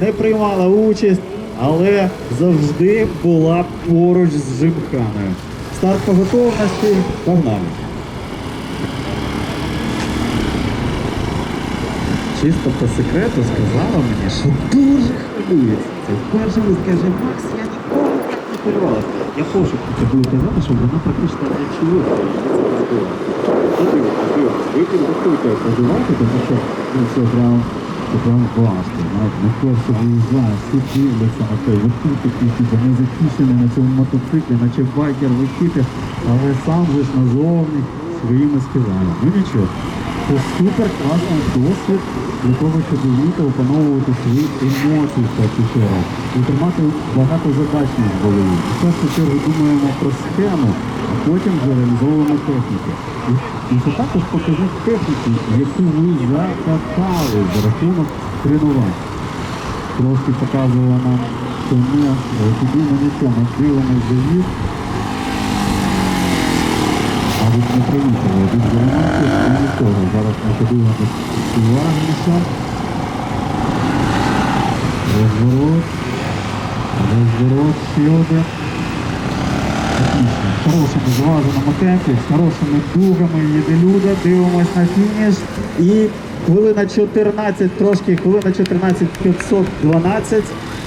не приймала участь, але завжди була поруч з Жимханою. Старт по готовності. Погнали. Чисто по секрету сказала мені, що дуже хвилюється. Це вперше він скаже, Макс, я ніколи так не хвилювалася. Я хочу буду казати, щоб вона практично не чула. Ви підготуйте, поживайте, тому що ну, це прям, це прям важко. Знаєте, ну перше виїжджаєш, всі дивляться на той ви тут такі, типу, не захищені на цьому мотоциклі, наче байкер летіти, але сам ж назовні своїми скидами. Ну нічого. Це супер класний досвід для того, щоб вміти опановувати свої емоції в першу чергу і тримати багато задачність в голові. В першу чергу думаємо про схему, а потім вже реалізовуємо техніку. І, і це також показник техніки, яку ви закатали за рахунок тренувань. Трошки показує нам, що ми тоді на нічому дивимося завіс, а ви не приїхали від Зеленки і нічого. Зараз ми подивимося уважніше. Розворот. Розворот ще один. Отлично. В хорошому зваженому темпі, з хорошими дугами їде Люда. Дивимось на фініш. І хвилина 14, трошки хвилина 14 512.